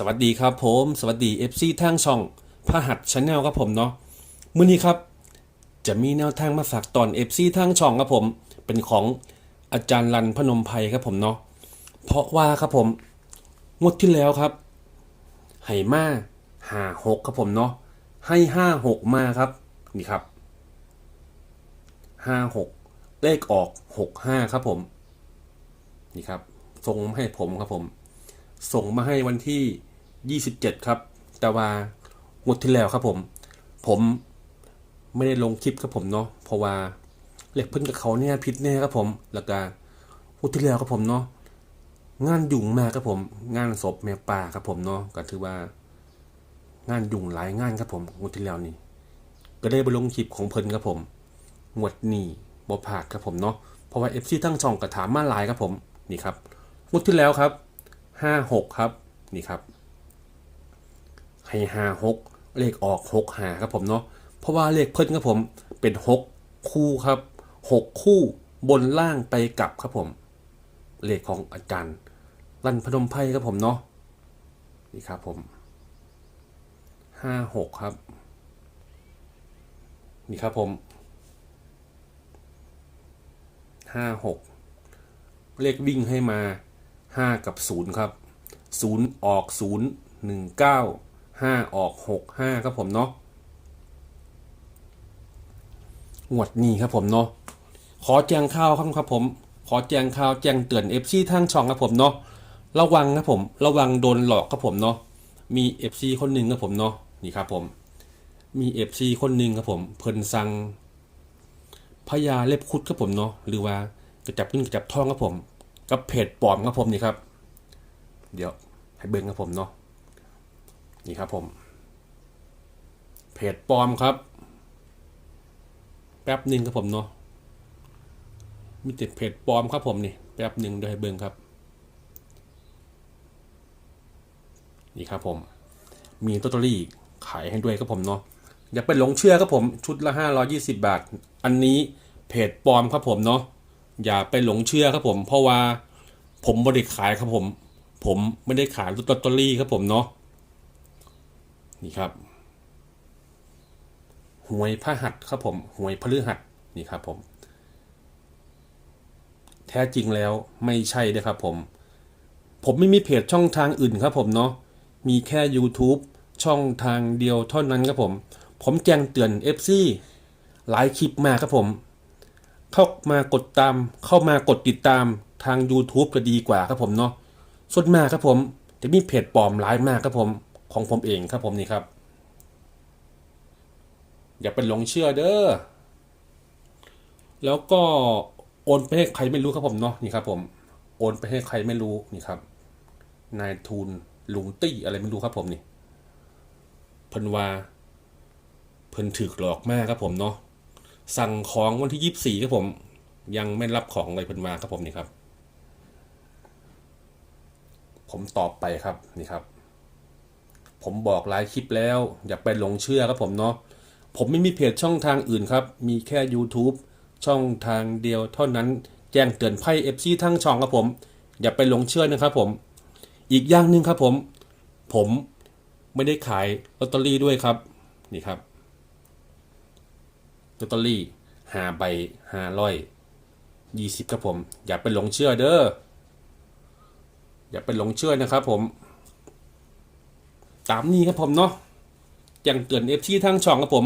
สวัสดีครับผม สวัสดี FC ทางช่องพระหัสชาแนลครับผมเนาะมื้อนี้ครับ จะมีแนวทางมาฝากตอน FC ทางช่องครับผม เป็นของอาจารย์รันพนมไพรครับผมเนาะเพราะว่าครับผมงวดที่แล้วครับให้มาห้าหกครับผมเนาะให้ห้าหกมาครับ นี่ครับห้าหกเลขออกหกห้าครับผม นี่ครับส่งมาให้ผมครับผม ส่งมาให้วันที่ 27 ครับ แต่ว่างวดที่แล้วครับผม ผมไม่ได้ลงคลิปครับผมเนาะเพราะว่าเหล็กเพิ่นกับเขาเนี่ยผิดแน่ครับผมแล้วก็งวดที่แล้วครับผมเนาะงานยุ่งมากครับผม งานศพแม่ป่าครับผมเนาะก็ถือว่า งานยุ่งหลายงานครับผมงวดที่แล้วนี่ก็ได้ไปลงคลิปของเพิ่นครับผมงวดนี้บ่พลาดครับผมเนาะเพราะว่า FC ทั้งช่องก็ถามมาหลายครับผมนี่ครับงวดที่แล้วครับ ห้าหกครับนี่ครับ ให้ห้าหกเลขออกหกหาครับผมเนาะเพราะว่าเลขเพิ่นครับผมเป็นหกคู่ครับหกคู่บนล่างไปกลับครับผม เลขของอาจารย์รันพนมไพรครับผมเนาะนี่ครับผมห้าหกครับ นี่ครับผมห้าหกเลขวิ่งให้มา ห้ากับศูนย์ครับศูนย์ออกศูนย์หนึ่งเก้าห้าออกหกห้าครับผมเนาะงวดนี้ครับผมเนาะขอแจ้งข่าวครับครับผม ขอแจ้งข่าวแจ้งเตือนเอฟซีทางช่องครับผมเนาะระวังครับผมระวังโดนหลอกครับผมเนาะมีเอฟซีคนหนึ่งครับผมเนาะนี่ครับผม มีเอฟซีคนหนึ่งครับผมเพิ่นสั่งพญาเล็บคุดครับผมเนาะหรือว่ากระจับเงินกระจับทองครับผม กับเพจปลอมครับผมนี่ครับ เดี๋ยวให้เบิ้งครับผมเนาะนี่ครับผมเพจปลอมครับ แป๊บหนึ่งครับผมเนาะมีติดเพจปลอมครับผมนี่แป๊บหนึ่งเดี๋ยวให้เบิ้งครับ นี่ครับผม มีลอตเตอรี่ขายให้ด้วยครับผมเนาะอย่าไปหลงเชื่อครับผมชุดละ 520 บาท อันนี้เพจปลอมครับผมเนาะ อย่าไปหลงเชื่อครับผม เพราะว่าผมไม่ได้ขายครับผม ผมไม่ได้ขายลอตเตอรี่ครับผมเนาะนี่ครับหวยพระหัสครับผมหวยพฤหัสนี่ครับผม แท้จริงแล้วไม่ใช่นะครับผม ผมไม่มีเพจช่องทางอื่นครับผมเนาะมีแค่ YouTube ช่องทางเดียวเท่านั้นครับผม ผมแจ้งเตือน FC หลายคลิปมาครับผม เข้ามากดตาม เข้ามากดติดตามทาง YouTube จะดีกว่าครับผมเนาะส่วนมากครับผมจะมีเพจปลอมหลายมากครับผมของผมเองครับผมนี่ครับ อย่าไปหลงเชื่อเด้อแล้วก็โอนไปให้ใครไม่รู้ครับผมเนาะนี่ครับ ผมโอนไปให้ใครไม่รู้นี่ครับนายทุนลุงตี้อะไรไม่รู้ครับผมนี่เพิ่นว่าเพิ่นถือหลอกมากครับผมเนาะ สั่งของวันที่ยี่สี่ครับผม ยังไม่รับของเลยเพิ่นว่าครับผมนี่ครับ ผมตอบไปครับนี่ครับ ผมบอกหลายคลิปแล้ว อย่าไปหลงเชื่อครับผมเนาะผมไม่มีเพจช่องทางอื่นครับ มีแค่ YouTube ช่องทางเดียวเท่านั้นแจ้งเตือนไพ่เอฟซีทั้งช่องครับผม อย่าไปหลงเชื่อนะครับผม อีกอย่างหนึ่งครับผม ผมไม่ได้ขายลอตเตอรี่ด้วยครับ นี่ครับ ลอตเตอรี่หาใบหาร้อยยี่สิบครับผม อย่าไปหลงเชื่อเด้ออย่าไปหลงเชื่อนะครับผม ตามนี้ครับผมเนาะแจ้งเตือนเอฟซีทั้งช่องครับผม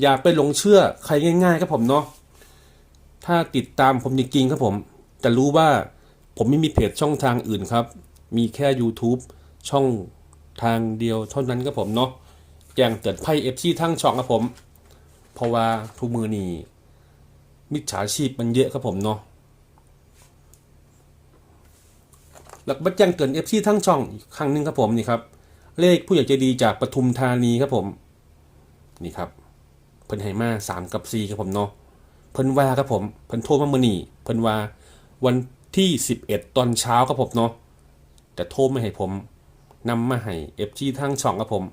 อย่าไปหลงเชื่อใครง่าย ๆ ครับผมเนาะถ้าติดตามผมจริงๆครับผม จะรู้ว่าผมไม่มีเพจช่องทางอื่นครับ มีแค่ YouTube ช่องทางเดียวเท่านั้นครับผมเนาะแจ้งเตือนไพ่เอฟซีทั้งช่องครับผม เพราะว่าทุกมือนี่มิจฉาชีพมันเยอะครับผมเนาะแล้วก็แจ้งเตือนเอฟซีทั้งช่องอีกครั้งหนึ่งครับผมนี่ครับ เลขผู้ใหญ่ใจดีจากปทุมธานีครับผม นี่ครับ เพิ่นให้มาสามกับสี่ครับผมเนาะเพิ่นว่าครับผมเพิ่นโทรมาเมื่อนี้เพิ่นว่าวันที่สิบเอ็ดตอนเช้าครับผมเนาะแต่โทรไม่ให้ผมนำมาให้เอฟจีทั้งช่องครับผม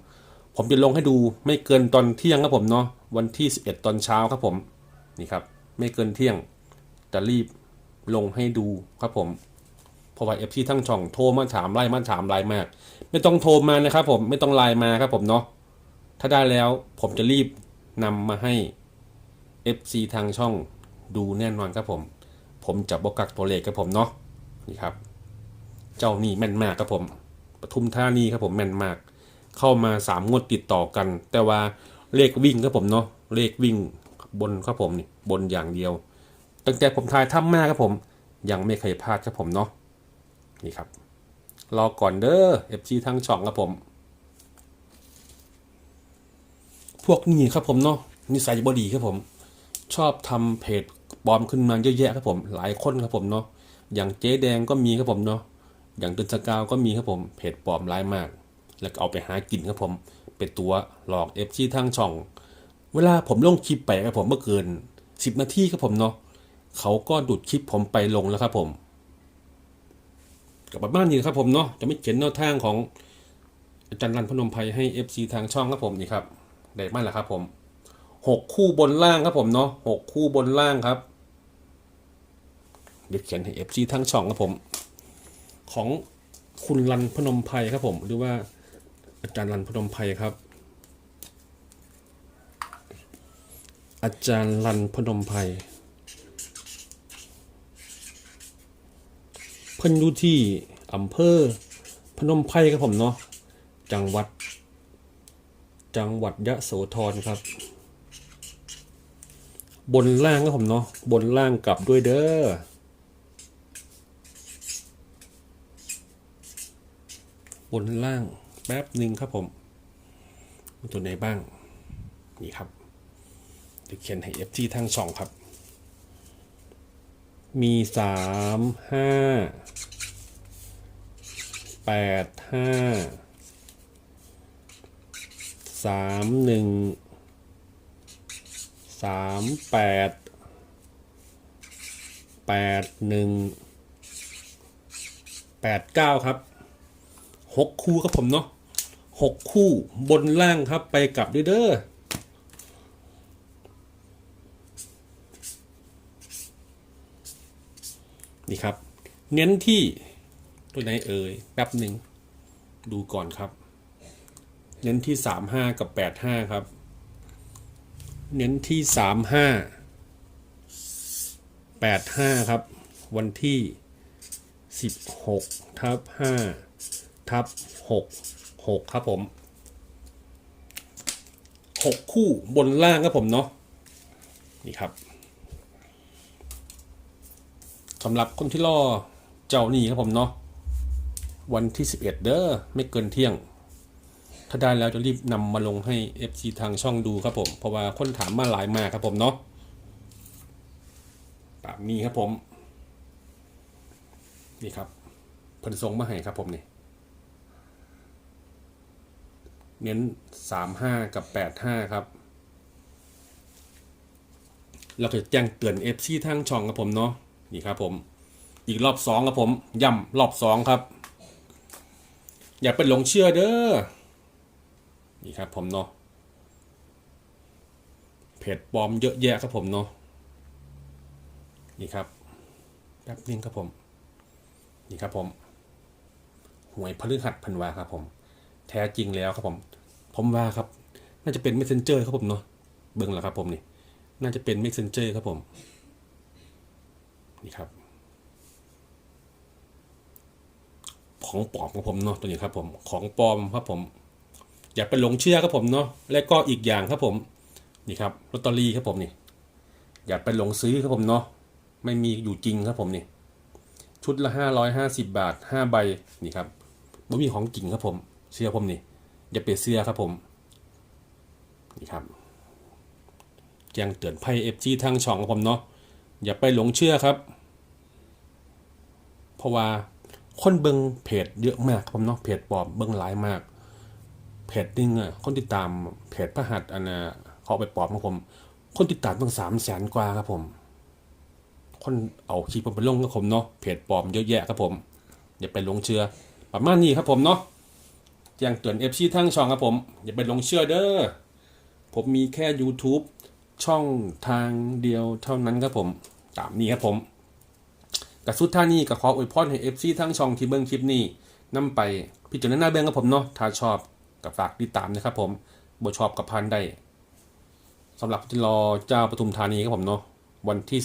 ผมจะลงให้ดูไม่เกินตอนเที่ยงครับผมเนาะ วันที่สิบเอ็ดตอนเช้าครับผมนี่ครับไม่เกินเที่ยงจะรีบลงให้ดูครับผมเพราะว่าเอฟซีทั้งช่องโทรมาถามไล่มาถามไล่มาก ไม่ต้องโทรมานะครับผมไม่ต้องไลน์มาครับผมเนาะถ้าได้แล้วผมจะรีบนำมาให้ FC ทางช่องดูแน่นอนครับผม ผมจะบกักตัวเลขครับผมเนาะนี่ครับ เจ้านี่แม่นมากครับผมปทุมธานีครับผมแม่นมาก เข้ามาสามงวดติดต่อกัน แต่ว่า เลขวิ่งครับผมเนาะเลขวิ่งบนครับผมนี่บนอย่างเดียว ตั้งแต่ผมทายถ้ำมาครับผม ยังไม่เคยพลาดครับผมเนาะนี่ครับ รอก่อนเด้อ FC ทั้งช่องครับผม พวกนี้ครับผมเนาะนิสัยบอดีครับผม ชอบทำเพจปลอมขึ้นมาเยอะแยะครับผม หลายคนครับผมเนาะอย่างเจ๊แดงก็มีครับผมเนาะอย่างตุนสกาวก็มีครับผมเพจปลอมร้ายมาก แล้วก็เอาไปหากินครับผม เป็นตัวหลอก FC ทั้งช่อง เวลาผมลงคลิปไปครับผมเมื่อเกิน 10 นาทีครับผมเนาะเขาก็ดูดคลิปผมไปลงแล้วครับผมกับบ้านนี้นะครับผมเนาะจะไม่เขียนแนวทางของอาจารย์รันพนมไพรให้ FC ทางช่องครับผมนี่ครับได้มาแล้วครับผมหกคู่บนล่างครับผมเนาะหกคู่บนล่างครับเดี๋ยวเขียนให้ FC ทางช่องครับผม ของคุณรันพนมไพรครับผม หรือว่า อาจารย์รันพนมไพรครับ อาจารย์รันพนมไพรเพิ่นอยู่ที่อำเภอพนมไพรครับผมเนาะจังหวัด จังหวัดยะโสธรครับ บนล่างครับผมเนาะบนล่างกลับด้วยเด้อบนล่าง แป๊บหนึ่งครับผมตัวไหนบ้าง นี่ครับเดี๋ยวเขียนให้ FG ทั้งสองครับ มีสามห้าแปดห้าสามหนึ่งสามแปดแปดหนึ่งแปดเก้าครับหกคู่ครับผมเนาะ หกคู่บนล่างครับไปกลับด้วยเด้อนี่ครับ เน้นที่ตัวไหนเอ่ยแป๊บหนึ่งดูก่อนครับ เน้นที่สามห้ากับแปดห้าครับ เน้นที่สามห้าแปดห้าครับ วันที่สิบหกทับห้าทับหก หกครับผมหกคู่บนล่างครับผมเนาะนี่ครับสำหรับคนที่รอเจ้านี่ครับผมเนาะวันที่ 11 เด้อไม่เกินเที่ยง ถ้าได้แล้วจะรีบนำมาลงให้ FC ทางช่องดูครับผม เพราะว่าคนถามมาหลายมากครับผมเนาะตามนี้ครับผม นี่ครับเพิ่นส่งมาให้ครับผมนี่ เน้น 35 กับ 85 ครับแล้วก็แจ้งเตือน FC ทางช่องครับผมเนาะนี่ครับผมอีกรอบสองครับผมย่ำรอบสองครับ อย่าไปหลงเชื่อเด้อนี่ครับผมเนาะเพจปลอมเยอะแยะครับผมเนาะนี่ครับแป๊บนึงครับผม นี่ครับผมหวยพฤหัสพันวาครับผม แท้จริงแล้วครับผม ผมว่าครับ น่าจะเป็น messenger ครับผมเนาะเบิ่งแล้วครับผมนี่ น่าจะเป็น messenger ครับผม นี่ครับของปลอมของผมเนาะตัวนี้ครับผมของปลอมครับผม อย่าไปหลงเชื่อครับผมเนาะและก็อีกอย่างครับผม นี่ครับลอตเตอรี่ครับผมนี่ อย่าไปหลงซื้อครับผมเนาะไม่มีอยู่จริงครับผมนี่ ชุดละห้าร้อยห้าสิบบาทห้าใบนี่ครับไม่มีของจริงครับผม เชื่อผมนี่ อย่าไปเสื้อครับผมนี่ครับแจ้งเตือนภัยเอฟจีทางช่องของผมเนาะอย่าไปหลงเชื่อครับ เพราะว่าคนเบิงเพจเยอะมากครับผมเนาะเพจปลอมเบิงหลายมาก เพจหนึงอะคนติดตามเพจพระหัสอันน่ะเขาไปปลอมของผม คนติดตามตั้งสามแสนกว่าครับผม คนเอาคลิปผมไปลงกับผมเนาะเพจปลอมเยอะแยะครับผม อย่าไปหลงเชื่อประมาณนี้ครับผมเนาะ แจ้งเตือนเอฟซีทั้งช่องครับผม อย่าไปลงเชื่อเด้อผมมีแค่ YouTube ช่องทางเดียวเท่านั้นครับผม ตามนี้ครับผมกับสุดท่านี้ก็ขออวยพรให้ FC ทั้งช่องที่เบิ่งคลิปนี้นํไปพิจารณาเบื้องกับผมเนาะถ้าชอบกับฝากติดตามนะครับผมบ่ชอบกับพันได้สำหรับที่รอเจ้าปทุมธานีครับผมเนาะวันที่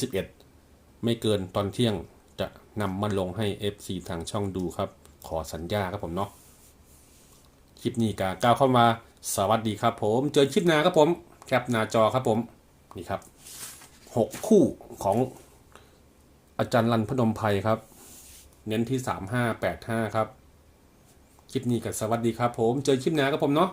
11 ไม่เกินตอนเที่ยงจะนำมาลงให้ FC ทางช่องดูครับ ขอสัญญาครับผมเนาะ คลิปนี้ก็ก้าวเข้ามาสวัสดีครับผม เจอคลิปหน้าครับผมแคปหน้าจอครับผมนี่ครับหกคู่ของอาจารย์รันพนมไพรครับ เน้นที่3585ครับ คลิปนี้ก็สวัสดีครับผม เจอคลิปหน้าครับผมเนาะ